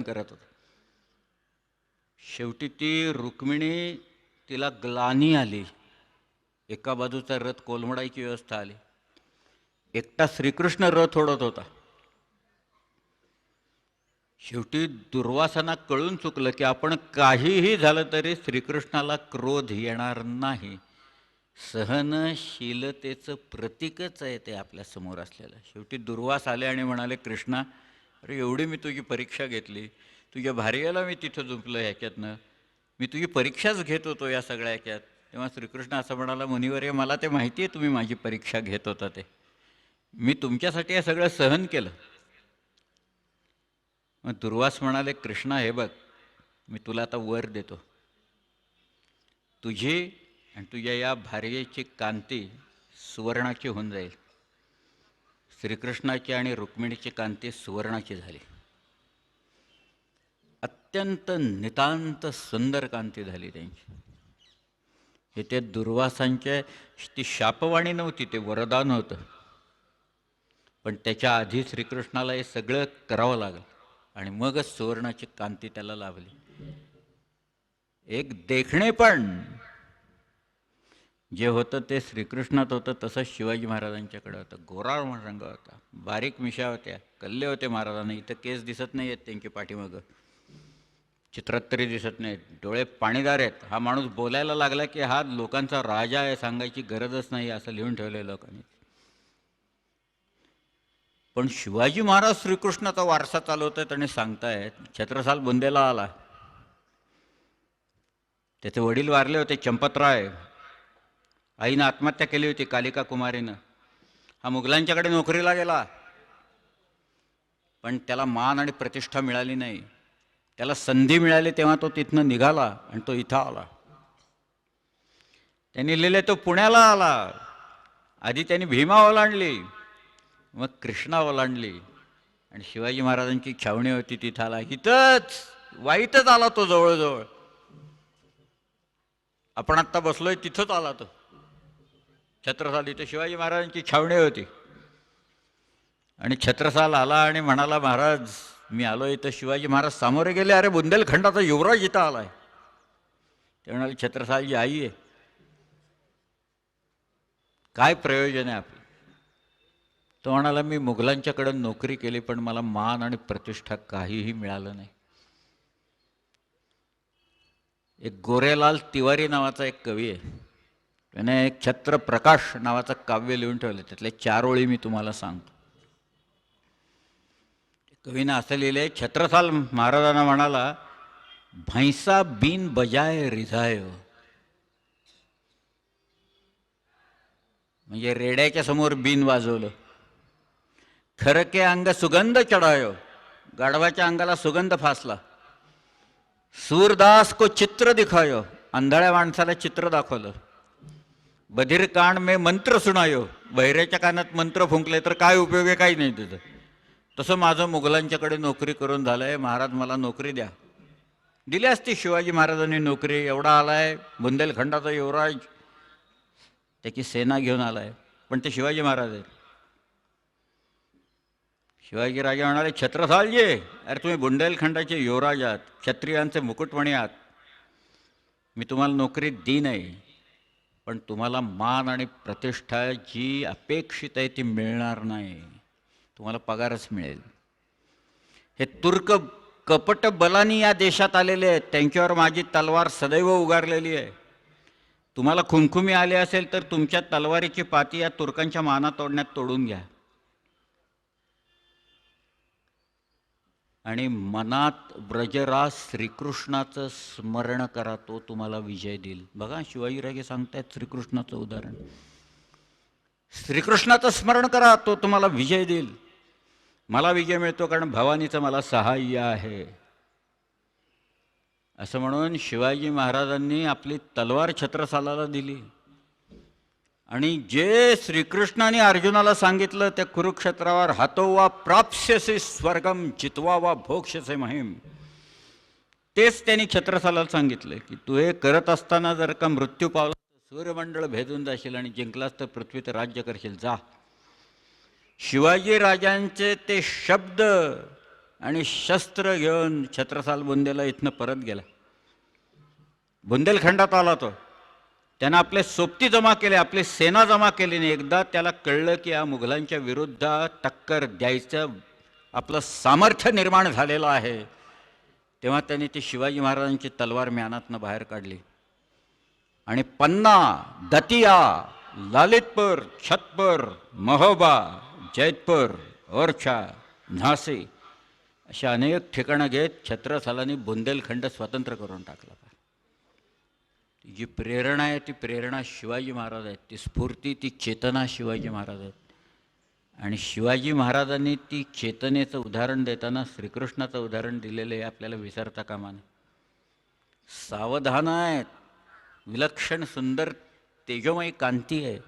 करत होता. शेवटी ती रुक्मिणी तिला ग्लानी आली. एका बाजूचा रथ कोलमडायची व्यवस्था आली. एकटा श्रीकृष्ण रथ ओढत होता. शेवटी दुर्वासांना कळून चुकलं की आपण काहीही झालं तरी श्रीकृष्णाला क्रोध येणार नाही. सहनशीलतेचं प्रतीकच आहे ते आपल्यासमोर असलेलं. शेवटी दुर्वास आले आणि म्हणाले कृष्णा अरे एवढी मी तुझी परीक्षा घेतली. तुझ्या भार्याला मी तिथं झुंपलं ह्याच्यातनं. मी तुझी परीक्षाच घेत होतो या सगळ्या ह्याच्यात. तेव्हा श्रीकृष्ण असं म्हणाला मुनिवर्य मला ते माहिती आहे तुम्ही माझी परीक्षा घेत होता ते. मी तुमच्यासाठी हे सगळं सहन केलं. मग दुर्वास म्हणाले कृष्णा हे बघ मी तुला आता वर देतो. तुझी आणि तुझ्या या भार्येची कांती सुवर्णाची होऊन जाईल. श्रीकृष्णाची आणि रुक्मिणीची कांती सुवर्णाची झाली. अत्यंत नितांत सुंदर कांती झाली त्यांची. हे ते दुर्वासांचे ती शापवाणी नव्हती ते वरदान होतं. पण त्याच्या आधी श्रीकृष्णाला हे सगळं करावं लागलं आणि मगच सुवर्णाची कांती त्याला लाभली. एक देखणे पण जे होतं ते श्रीकृष्णात होतं तसंच शिवाजी महाराजांच्याकडे होतं. गोराळ रंग होता. बारीक मिशा होत्या कल्ले होते महाराजांना. इथं केस दिसत नाही आहेत त्यांची पाठीमागं. चित्रात तरी दिसत नाहीत. डोळे पाणीदार आहेत. हा माणूस बोलायला लागला की हा लोकांचा राजा आहे सांगायची गरजच नाही असं लिहून ठेवलं लोकांनी. पण शिवाजी महाराज श्रीकृष्णाचा वारसा चालवतात आणि सांगतायत छत्रसाल बुंदेला आला. त्याचे वडील वारले होते चंपतराय. आईनं आत्महत्या केली होती कालिका कुमारीनं. हा मुघलांच्याकडे नोकरीला गेला. पण त्याला मान आणि प्रतिष्ठा मिळाली नाही. त्याला संधी मिळाली तेव्हा तो तिथनं निघाला आणि तो इथं आला. त्यांनी लिहिले तो पुण्याला आला. आधी त्यांनी भीमा ओलांडली. मग कृष्णा ओलांडली. आणि शिवाजी महाराजांची छावणी होती तिथं आला. इथंच वाईटच आला तो जवळजवळ. आपण आत्ता बसलोय तिथंच आला तो. छत्रसाल इथं शिवाजी महाराजांची छावणी होती. आणि छत्रसाल आला आणि म्हणाला महाराज मी आलो इथं शिवाजी महाराज सामोरे गेले. अरे बुंदेलखंडाचा युवराज इथं आलाय. ते म्हणाले छत्रसालजी आई आहे काय प्रयोजन आहे आपलं? तो म्हणाला मी मुघलांच्याकडं नोकरी केली पण मला मान आणि प्रतिष्ठा काहीही मिळालं नाही. एक गोरेलाल तिवारी नावाचा एक कवी आहे. त्याने एक छत्र प्रकाश नावाचं काव्य लिहून ठेवलं. त्यातले चार ओळी मी तुम्हाला सांगतो. कवीनं असं लिहिले छत्रसाल महाराजांना म्हणाला भैंसा बिन बजाय रिझाय हो. म्हणजे रेड्याच्या समोर बिन वाजवलं. खरके अंग सुगंध चढायो. गाढवाच्या अंगाला सुगंध फासला. सूरदास को चित्र दिखायो. आंधळ्या माणसाला चित्र दाखवलं. बधिर कान मे मंत्र सुनायो. बहिऱ्याच्या कानात मंत्र फुंकले तर काय उपयोग आहे? काही नाही तिथं. तसं माझं मुघलांच्याकडे नोकरी करून झालंय. महाराज मला नोकरी द्या. दिली असती शिवाजी महाराजांनी नोकरी. एवढा आलाय. बुंदेलखंडाचा युवराज. त्याची सेना घेऊन आलाय. पण ते शिवाजी महाराज आहेत. शिवाजी राजा म्हणाले छत्रसालजी अरे तुम्ही बुंदेलखंडाचे युवराज आहात. क्षत्रियांचे मुकुटमणी आहात. मी तुम्हाला नोकरी दी नाही. पण तुम्हाला मान आणि प्रतिष्ठा जी अपेक्षित आहे ती मिळणार नाही. तुम्हाला पगारच मिळेल. हे तुर्क कपट बलानी या देशात आलेले आहेत. त्यांच्यावर माझी तलवार सदैव उगारलेली आहे. तुम्हाला खुमखुमी आले असेल तर तुमच्या तलवारीची पाती या तुर्कांच्या माना तोडण्यात तोडून घ्या. आणि मनात ब्रजराज श्रीकृष्णाचं स्मरण करा तो तुम्हाला विजय देईल. बघा शिवाजीराजे सांगतायत श्रीकृष्णाचं उदाहरण. श्रीकृष्णाचं स्मरण करा तो तुम्हाला विजय देईल. मला विजय मिळतो कारण भवानीचं मला सहाय्य आहे. असं म्हणून शिवाजी महाराजांनी आपली तलवार छत्रसालाला दिली. आणि जे श्रीकृष्णाने अर्जुनाला सांगितलं त्या कुरुक्षेत्रावर हातोवा प्राप्स्यसे स्वर्गम जितवा वा भोक्षसे महिम. तेच त्यांनी छत्रसालाला सांगितलं की तू हे करत असताना जर का मृत्यू पावला तर सूर्यमंडळ भेदून जाशील आणि जिंकलास तर पृथ्वीत राज्य करशील. जा. शिवाजी राजांचे ते शब्द आणि शस्त्र घेऊन छत्रसाल बुंदेला इथनं परत गेला. बुंदेलखंडात आला तो. त्यानं आपले सोबती जमा केले आपली सेना जमा केली आणि एकदा त्याला कळलं की या मुघलांच्या विरुद्ध टक्कर द्यायचं आपलं सामर्थ्य निर्माण झालेलं आहे. तेव्हा त्यांनी ती शिवाजी महाराजांची तलवार म्यानातनं बाहेर काढली. आणि पन्ना दतिया ललितपूर छतपूर महोबा जैतपूर ओरछा नासी अशा अनेक ठिकाणं घेत छत्रसालांनी बुंदेलखंड स्वतंत्र करून टाकला. ती जी प्रेरणा आहे ती प्रेरणा शिवाजी महाराज आहेत. ती स्फूर्ती ती चेतना शिवाजी महाराज आहेत. आणि शिवाजी महाराजांनी ती चेतनेचं उदाहरण देताना श्रीकृष्णाचं उदाहरण दिलेलं आहे आपल्याला विसरता कामा नये. सावधान आहेत. विलक्षण सुंदर तेजोमयी कांती आहे.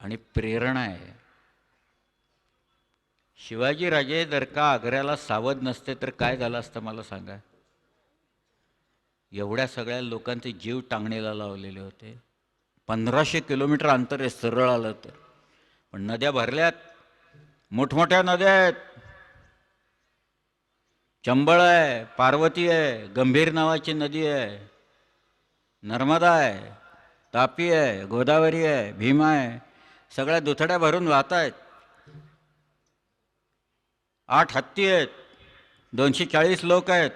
आणि प्रेरणा आहे. शिवाजी राजे जर का आग्र्याला सावध नसते तर काय झालं असतं मला सांगा? एवढ्या सगळ्या लोकांचे जीव टांगणीला लावलेले होते. पंधराशे किलोमीटर अंतर हे सरळ आलं तर पण नद्या भरल्यात. मोठमोठ्या नद्या आहेत. चंबळ आहे पार्वती आहे गंभीर नावाची नदी आहे. नर्मदा आहे तापी आहे गोदावरी आहे भीमा आहे. सगळ्या दुथड्या भरून वाहत आहेत. आठ हत्ती आहेत. दोनशे चाळीस लोक आहेत.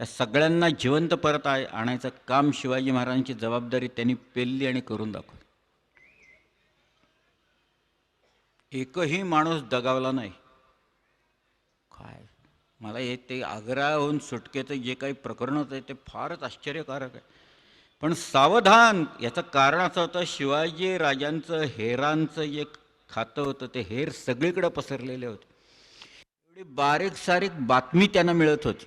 या सगळ्यांना जिवंत परत आ- आणायचं काम शिवाजी महाराजांची जबाबदारी त्यांनी पेलली आणि करून दाखवली. एकही माणूस दगावला नाही. काय? मला हे ते आग्र्याहून सुटकेचं जे काही प्रकरण होतं ते फारच आश्चर्यकारक आहे. पण सावधान याचं कारण असं होतं शिवाजी राजांचं हेरांचं जे खातं होतं ते हेर सगळीकडे पसरलेले होते. एवढी बारीक सारीक बातमी त्यांना मिळत होती.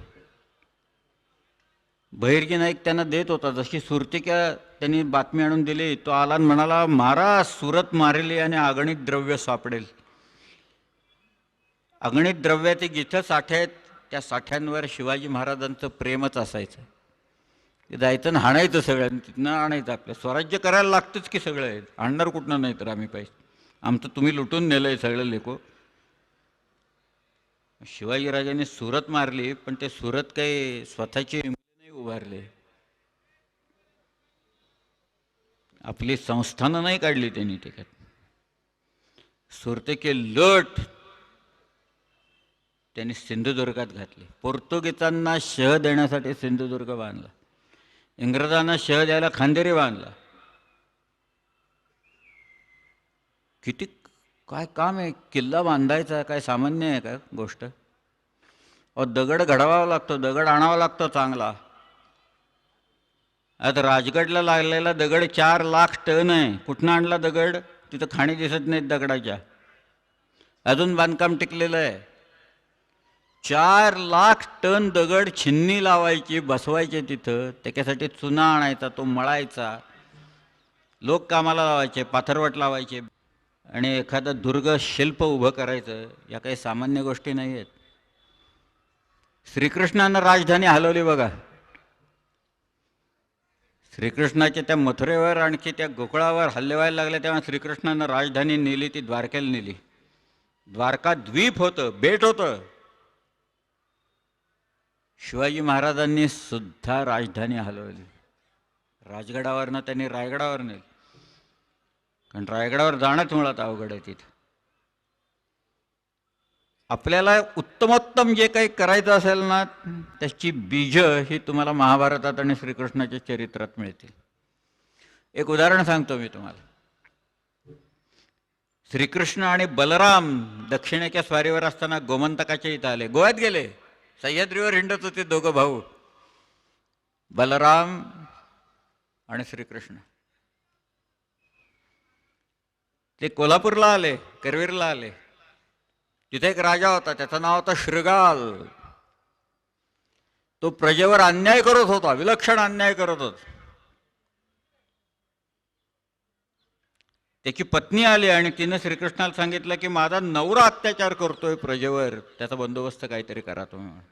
बहिर्जी नाईक त्यांना देत होता. जशी सुरतिका त्यांनी बातमी आणून दिली तो आला म्हणाला मारा सुरत मारेली आणि अगणित द्रव्य सापडेल. अगणित द्रव्याचे जिथं साठे आहेत त्या साठ्यांवर शिवाजी महाराजांचं प्रेमच असायचं. ते जायचं आणि हाणायचं सगळ्यांनी तिथनं आणायचं आपलं. स्वराज्य करायला लागतंच की सगळं आहे आणणार कुठनं नाही तर आम्ही पाहिजे आमचं तुम्ही लुटून नेलं आहे सगळं लेको शिवाजीराजांनी सुरत मारली पण ते सुरत काही स्वतःची उभारले. आपली संस्थानं नाही काढली त्यांनी त्याच्यात सुरते के लट त्यांनी सिंधुदुर्गात घातले. पोर्तुगीजांना शह देण्यासाठी सिंधुदुर्ग बांधला. इंग्रजांना शह द्यायला खांदेरी बांधला. किती काय काम आहे? किल्ला बांधायचा काय सामान्य आहे का गोष्ट? अहो दगड घडवावा लागतो दगड आणावा लागतो चांगला. आता राजगडला लागलेला दगड चार लाख टन आहे. कुठनं आणला दगड? तिथं खाणी दिसत नाहीत दगडाच्या. अजून बांधकाम टिकलेलं आहे. चार लाख टन दगड छिन्नी लावायची बसवायचे तिथं. त्याच्यासाठी चुना आणायचा तो मळायचा. लोक कामाला लावायचे पाथरवट लावायचे. आणि एखादं दुर्ग शिल्प उभं करायचं या काही सामान्य गोष्टी नाही आहेत श्रीकृष्णानं राजधानी हलवली बघा. श्रीकृष्णाच्या त्या मथुरेवर आणखी त्या गोकुळावर हल्ले व्हायला लागले तेव्हा श्रीकृष्णानं राजधानी नेली ती द्वारकेला नेली. द्वारका द्वीप होतं बेट होतं. शिवाजी महाराजांनी सुद्धा राजधानी हलवली. राजगडावरनं त्यांनी रायगडावर नेली. कारण रायगडावर जाणंच मुळात अवघड आहे तिथं. आपल्याला उत्तमोत्तम जे काही करायचं असेल ना त्याची बीज ही तुम्हाला महाभारतात आणि श्रीकृष्णाच्या चरित्रात मिळतील एक उदाहरण सांगतो मी तुम्हाला. श्रीकृष्ण आणि बलराम दक्षिणेच्या स्वारीवर असताना गोमंतकाच्या इथं आले. गोव्यात गेले. सह्याद्रीवर हिंडत होते दोघं भाऊ. बलराम आणि श्रीकृष्ण. ते कोल्हापूरला आले करवीरला आले. तिथे एक राजा होता त्याचं नाव होतं श्रीगाल. तो प्रजेवर अन्याय करत होता विलक्षण अन्याय करत होता. त्याची पत्नी आली आणि तिनं श्रीकृष्णाला सांगितलं की माझा नवरा अत्याचार करतोय प्रजेवर त्याचा बंदोबस्त काहीतरी करा तुम्ही. म्हणून.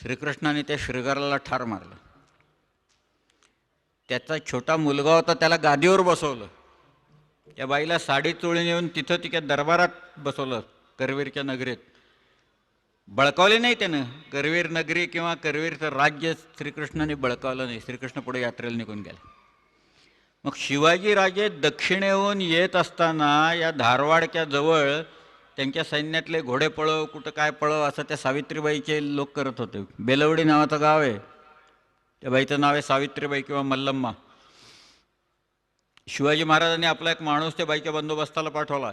श्रीकृष्णाने त्या श्रीगाराला ठार मारलं. त्याचा छोटा मुलगा होता त्याला गादीवर बसवलं. या बाईला साडी चोळी नेऊन तिथं तिच्या दरबारात बसवलं करवीरच्या नगरीत. बळकावले नाही त्यानं. करवीर नगरी किंवा करवीरचं राज्य श्रीकृष्णाने बळकावलं नाही. श्रीकृष्ण पुढे यात्रेला निघून गेले. मग शिवाजीराजे दक्षिणेहून येत असताना या धारवाडच्या जवळ त्यांच्या सैन्यातले घोडे पळव कुठं काय पळव असं त्या सावित्रीबाईचे लोक करत होते. बेलवडी नावाचं गाव आहे. त्या बाईचं नाव आहे सावित्रीबाई किंवा मल्लम्मा. शिवाजी महाराजांनी आपला एक माणूस त्या बाईच्या बंदोबस्ताला पाठवला.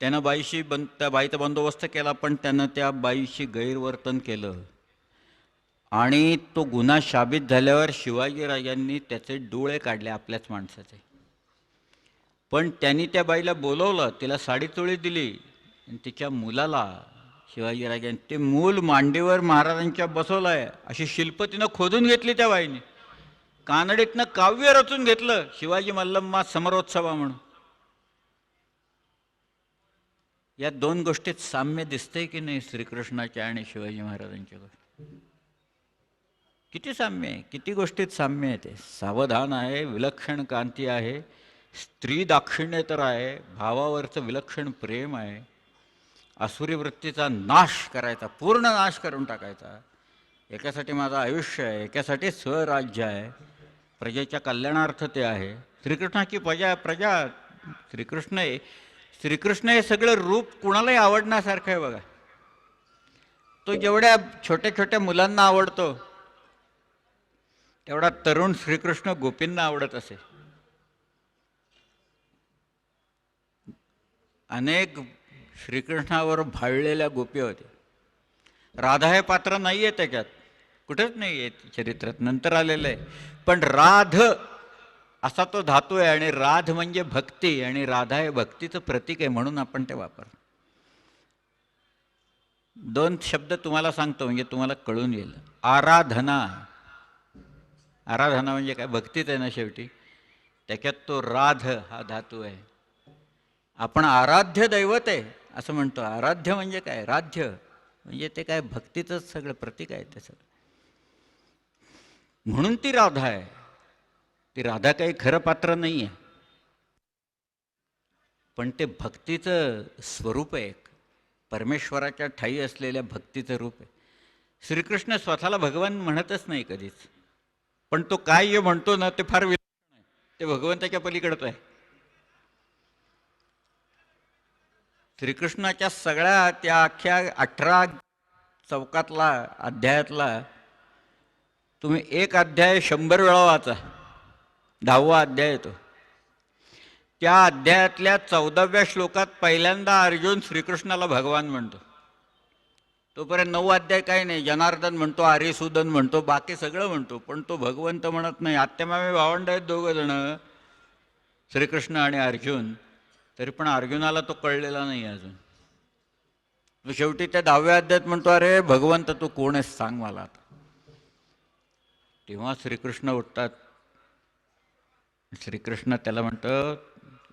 त्यानं बाईशी बंद त्या बाईचा बंदोबस्त केला पण त्यानं त्या बाईशी गैरवर्तन केलं. आणि तो गुन्हा शाबित झाल्यावर शिवाजीराजांनी त्याचे डोळे काढले आपल्याच माणसाचे. पण त्यांनी त्या बाईला बोलवलं तिला साडीचोळी दिली आणि तिच्या मुलाला शिवाजीराजांनी ते मूल मांडीवर महाराजांच्या बसवलं आहे अशी शिल्प तिनं खोदून घेतली त्या बाईने. कानडीतनं काव्य रचून घेतलं शिवाजी मल्लम्मा समरोत्सवा म्हणून. या दोन गोष्टीत साम्य दिसतंय की नाही श्रीकृष्णाच्या आणि शिवाजी महाराजांच्या गोष्टी? किती साम्य आहे? किती गोष्टीत साम्य आहे ते? सावधान आहे विलक्षण कांती आहे स्त्री दाक्षिण्य तर आहे भावावरचं विलक्षण प्रेम आहे आसुरी वृत्तीचा नाश करायचा पूर्ण नाश करून टाकायचा. एकासाठी माझं आयुष्य आहे एकासाठी स्वराज्य आहे प्रजेच्या कल्याणार्थ ते आहे. श्रीकृष्णाची प्रजा प्रजा श्रीकृष्ण आहे श्रीकृष्ण हे सगळं रूप कुणालाही आवडण्यासारखं आहे बघा. तो जेवढ्या छोट्या छोट्या मुलांना आवडतो तेवढा तरुण श्रीकृष्ण गोपींना आवडत असे. अनेक श्रीकृष्णावर भाळलेल्या गोपी होत्या राधा हे पात्र नाही आहे त्याच्यात. कुठेच नाही आहे चरित्रात. नंतर आलेलं आहे. पण राध असा तो धातू आहे आणि राध म्हणजे भक्ती आणि राधा हे भक्तीचं प्रतीक आहे म्हणून आपण ते वापर दोन शब्द तुम्हाला सांगतो म्हणजे तुम्हाला कळून येईल. आराधना. आराधना म्हणजे काय? भक्तीच आहे ना शेवटी. त्याच्यात तो राध हा धातू आहे. आपण आराध्य दैवत आहे असं म्हणतो. आराध्य म्हणजे काय? राध्य म्हणजे ते काय? भक्तीचंच सगळं प्रतीक आहे ते सगळं. म्हणून ती राधा आहे. ती राधा काही खरं पात्र नाही आहे पण ते भक्तीचं स्वरूप आहे एक. परमेश्वराच्या ठाई असलेल्या भक्तीचं रूप आहे. श्रीकृष्ण स्वतःला भगवान म्हणतच नाही कधीच. पण तो काय म्हणतो ना ते फार विलक्षण आहे. ते भगवंताच्या पलीकडचं आहे. श्रीकृष्णाच्या सगळ्या त्या अख्ख्या अठरा चौकातला अध्यायातला तुम्ही एक अध्याय शंभर वेळा वाचा. दहावा अध्याय येतो. त्या अध्यायातल्या चौदाव्या श्लोकात पहिल्यांदा अर्जुन श्रीकृष्णाला भगवान म्हणतो. तोपर्यंत नऊ अध्याय काही नाही. जनार्दन म्हणतो आर्यसुदन म्हणतो बाकी सगळं म्हणतो. पण तो भगवंत म्हणत नाही. आत्यामामी भावंड आहेत दोघं जण श्रीकृष्ण आणि अर्जुन. तरी पण अर्जुनाला तो कळलेला नाही अजून. शेवटी त्या दहाव्या अध्यायात म्हणतो अरे भगवंत तू कोण आहेस? सांग मला आता. तेव्हा श्रीकृष्ण उठतात. श्रीकृष्ण त्याला म्हणतं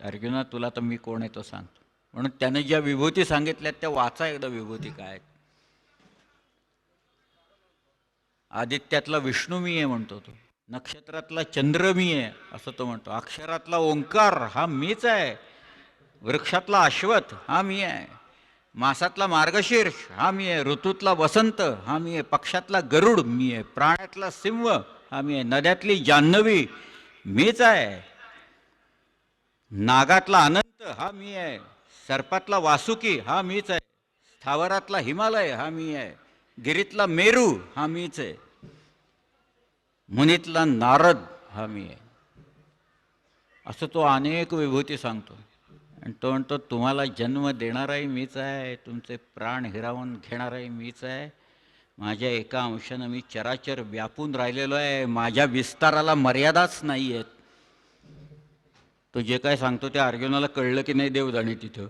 अर्जुना तुला तर मी कोण आहे तो सांगतो म्हणून त्याने ज्या विभूती सांगितल्यात त्या वाचा एकदा विभूती काय आहेत. आदित्यातला विष्णू मी आहे म्हणतो तो. नक्षत्रातला चंद्र मी आहे असं तो म्हणतो. अक्षरातला ओंकार हा मीच आहे. वृक्षातला अश्वथ हा मी आहे. मासातला मार्गशीर्ष हा मी आहे ऋतूतला वसंत हा मी आहे पक्षातला गरुड मी आहे प्राण्यातला सिंह हा मी आहे नद्यातली जान्हवी मीच आहे नागातला अनंत हा मी आहे सर्पातला वासुकी हा मीच आहे स्थावरातला हिमालय हा मी आहे गिरीतला मेरू हा मीच आहे मुनीतला नारद हा मी आहे. असं तो अनेक विभूती सांगतो. आणि तो म्हणतो तुम्हाला जन्म देणाराही मीच आहे तुमचे प्राण हिरावून घेणाराही मीच आहे. माझ्या एका अंशानं मी चराचर व्यापून राहिलेलो आहे. माझ्या विस्ताराला मर्यादाच नाही आहेत तो जे काय सांगतो ते अर्जुनाला कळलं की नाही देव जाणे तिथं.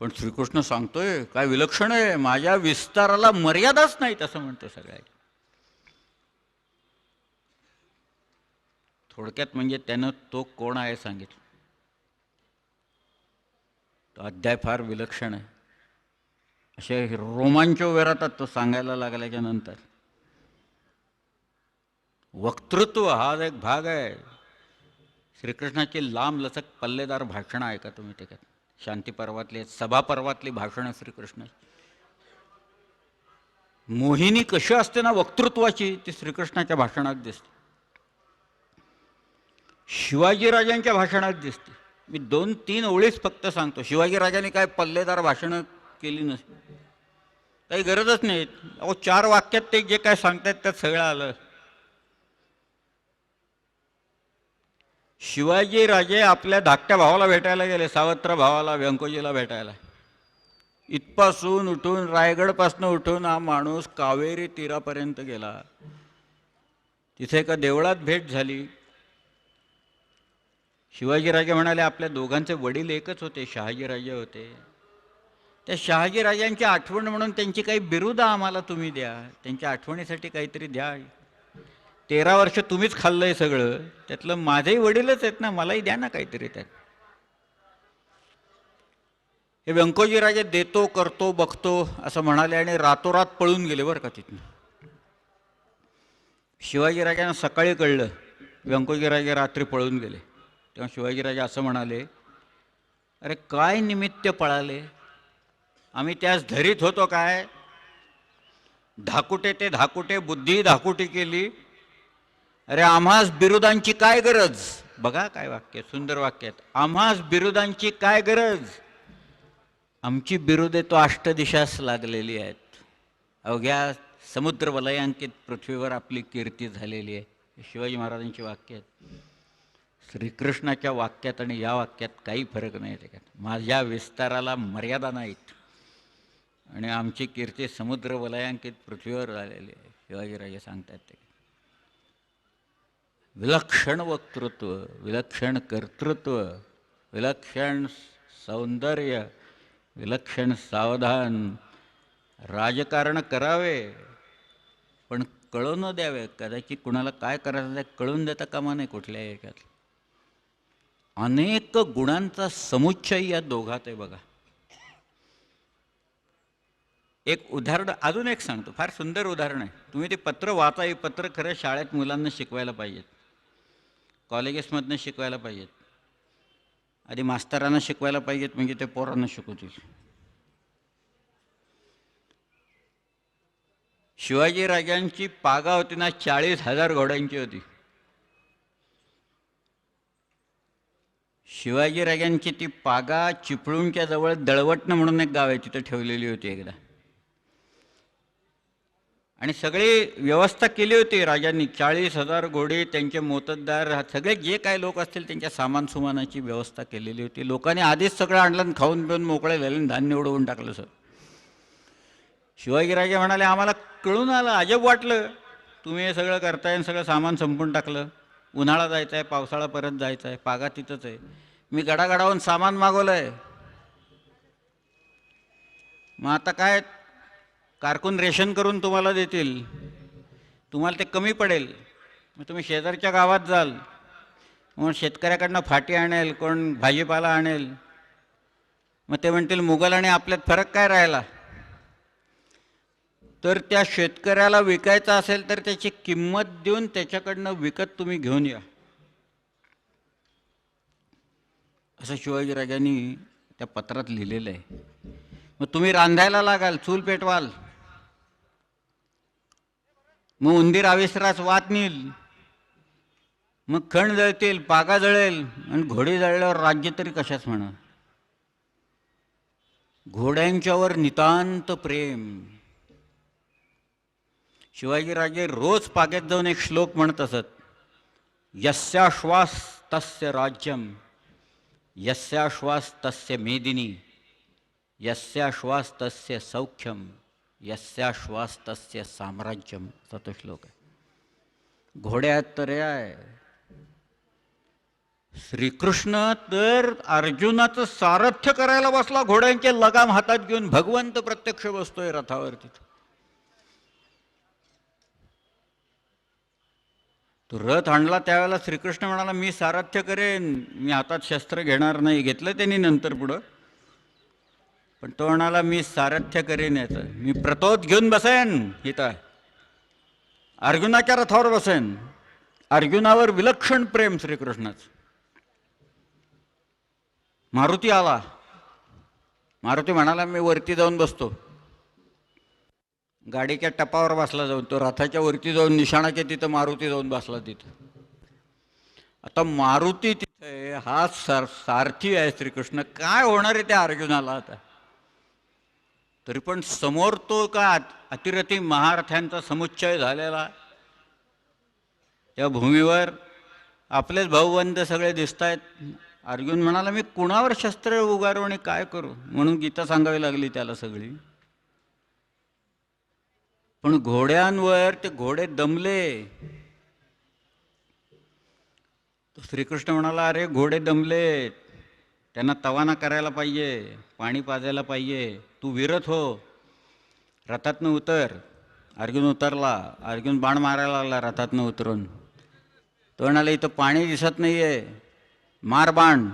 पण श्रीकृष्ण सांगतोय काय विलक्षण आहे माझ्या विस्ताराला मर्यादाच नाहीत असं म्हणतो सगळ्या थोडक्यात म्हणजे त्यानं तो कोण आहे सांगितलं. अध्याय फार विलक्षण आहे. असे रोमांच उभे राहतात तो सांगायला लागल्याच्या नंतर. वक्तृत्व हा एक भाग आहे श्रीकृष्णाची लांब लचक पल्लेदार भाषणं ऐका तुम्ही त्याच्यात शांती पर्वातली सभा पर्वातली भाषणं श्रीकृष्ण मोहिनी कशी असते ना वक्तृत्वाची ती श्रीकृष्णाच्या भाषणात दिसते. शिवाजीराजांच्या भाषणात दिसते. मी दोन तीन ओळीच फक्त सांगतो. शिवाजीराजांनी काय पल्लेदार भाषणं केली नस काही गरजच नाही. अहो चार वाक्यात ते जे काय सांगतायत त्यात सगळं आलं. शिवाजी राजे आपल्या धाकट्या भावाला भेटायला गेले सावत्र भावाला व्यंकोजीला भेटायला. इथपासून उठून रायगडपासून उठून हा माणूस कावेरी तीरापर्यंत गेला. तिथे एका देवळात भेट झाली. शिवाजीराजे म्हणाले आपल्या दोघांचे वडील एकच होते शहाजीराजे होते. त्या शहाजीराजांची आठवण म्हणून त्यांची काही बिरुदा आम्हाला तुम्ही द्या. त्यांच्या आठवणीसाठी काहीतरी द्या. तेरा वर्ष तुम्हीच खाल्लंय सगळं. त्यातलं माझेही वडीलच आहेत ना मलाही द्या ना काहीतरी त्यात. हे व्यंकोजीराजे देतो करतो बघतो असं म्हणाले आणि रातोरात पळून गेले बरं का तिथनं. शिवाजीराजांना सकाळी कळलं व्यंकोजीराजे रात्री पळून गेले. तेव्हा शिवाजीराजे असं म्हणाले अरे काय निमित्त पळाले? आम्ही त्यास धरीत होतो काय? धाकुटे ते धाकुटे बुद्धी धाकुटी केली. अरे आम्हास बिरुदांची काय गरज? बघा काय वाक्य सुंदर वाक्य आहेत आम्हास बिरुदांची काय गरज? आमची बिरुदे तो अष्टदिशास लागलेली आहेत. अवघ्या समुद्र वलयांकित पृथ्वीवर आपली कीर्ती झालेली आहे. शिवाजी महाराजांची वाक्य आहेत. श्रीकृष्णाच्या वाक्यात आणि या वाक्यात काही फरक नाही त्याच्यात. माझ्या विस्ताराला मर्यादा नाहीत. आणि आमची कीर्ती समुद्र वलयांकित पृथ्वीवर झालेली आहे. शिवाजीराजे सांगतात ते. विलक्षण वक्तृत्व विलक्षण कर्तृत्व विलक्षण सौंदर्य विलक्षण सावधान राजकारण करावे पण कळून न द्यावे. कदाचित कुणाला काय करायचं ते कळून देता कामा नाही कुठल्याही याच्यात अनेक गुणांचा समुच्चय या दोघात आहे बघा. एक उदाहरण अजून एक सांगतो फार सुंदर उदाहरण आहे. तुम्ही ते पत्र वाचा हे पत्र खरं शाळेत मुलांना शिकवायला पाहिजेत. कॉलेजेसमधनं शिकवायला पाहिजेत. आधी मास्तरांना शिकवायला पाहिजेत म्हणजे ते पोरांना शिकवतील. शिवाजी राजांची पागा होती ना चाळीस हजार घोड्यांची होती. शिवाजीराजांची ती पागा चिपळूणच्या जवळ दळवटणं म्हणून एक गाव आहे तिथं ठेवलेली होती एकदा. आणि सगळी व्यवस्था केली होती राजांनी चाळीस हजार घोडे त्यांचे मोतद्दार सगळे जे काय लोक असतील त्यांच्या सामान सुमानाची व्यवस्था केलेली होती. लोकांनी आधीच सगळं आणलं खाऊन पिऊन मोकळे झाले आणि धान्य उडवून टाकलं सर शिवाजीराजे म्हणाले आम्हाला कळून आलं अजब वाटलं. तुम्ही हे सगळं करताय आणि सगळं सामान संपून टाकलं. उन्हाळा जायचा आहे पावसाळा परत जायचा आहे. पागा तिथंच आहे मी गडागडावून सामान मागवलं आहे मग आता काय? कारकून रेशन करून तुम्हाला देतील. तुम्हाला ते कमी पडेल. मग तुम्ही शेजारच्या गावात जाल. मग शेतकऱ्याकडनं फाटी आणेल कोण भाजीपाला आणेल. मग ते म्हणतील मुघल आणि आपल्यात फरक काय राहिला? तर त्या शेतकऱ्याला विकायचं असेल तर त्याची किंमत देऊन त्याच्याकडनं विकत तुम्ही घेऊन या. असं शिवाजीराजांनी त्या पत्रात लिहिलेलं आहे. मग तुम्ही रांधायला लागाल चूल पेटवाल. मग उंदीर आविसरास वात नेईल मग खण जळतील पागा जळेल आणि घोडे जळल्यावर राज्य तरी कशाच म्हणा. घोड्यांच्यावर नितांत प्रेम. शिवाजीराजे रोज पागेत जाऊन एक श्लोक म्हणत असत यस्याश्वास तस्य राज्यम यस्याश्वास तस्य मेदिनी यस्याश्वास तस्य सौख्यम यस्याश्वास तस्य साम्राज्यम. असा तो श्लोक आहे. घोड्यात तर आहे. श्रीकृष्ण तर अर्जुनाचं सारथ्य करायला बसला घोड्यांचे लगाम हातात घेऊन भगवंत प्रत्यक्ष बसतोय रथावर तिथं. तो रथ आणला त्यावेळेला श्रीकृष्ण म्हणाला मी सारथ्य करेन मी हातात शस्त्र घेणार नाही. घेतलं त्यांनी नंतर पुढं. पण तो म्हणाला मी सारथ्य करेन याचं. मी प्रतोद घेऊन बसेन इथं. अर्जुनाच्या रथावर बसेन. अर्जुनावर विलक्षण प्रेम श्रीकृष्णाचं. मारुती आला. मारुती म्हणाला मी वरती जाऊन बसतो. गाडीच्या टपावर बसला जाऊन तो रथाच्या वरती जाऊन निशाणाच्या तिथं मारुती जाऊन बसला तिथं. आता मारुती तिथे हा सार सारथी आहे श्रीकृष्ण. काय होणार आहे त्या अर्जुनाला आता? तरी पण समोर तो का अतिरथी महारथ्यांचा समुच्चय झालेला? त्या भूमीवर आपलेच भाऊबंद सगळे दिसत आहेत अर्जुन म्हणाला मी कुणावर शस्त्र उगारू आणि काय करू? म्हणून गीता सांगावी लागली त्याला सगळी. पण घोड्यांवर ते घोडे दमले. श्रीकृष्ण म्हणाला अरे घोडे दमले. त्यांना तवाना करायला पाहिजे पाणी पाजायला पाहिजे. तू विरत हो. रथातनं उतर. अर्जुन उतरला. अर्जुन बाण मारायला लागला रथातनं उतरून. तो म्हणाला इथं पाणी दिसत नाही आहे मार बाण.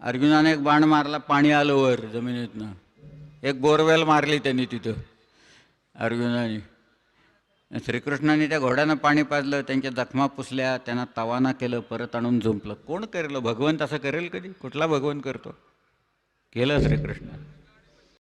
अर्जुनाने एक बाण मारला पाणी आलं वर जमिनीतनं. एक बोरवेल मारली त्यांनी तिथं. अर्जुनाने. श्रीकृष्णाने त्या घोड्यानं पाणी पाजलं त्यांच्या जखमा पुसल्या त्यांना तवाना केलं परत आणून झुंपलं. कोण करेल? भगवंत असं करेल कधी? कुठला भगवंत करतो? केलं श्रीकृष्ण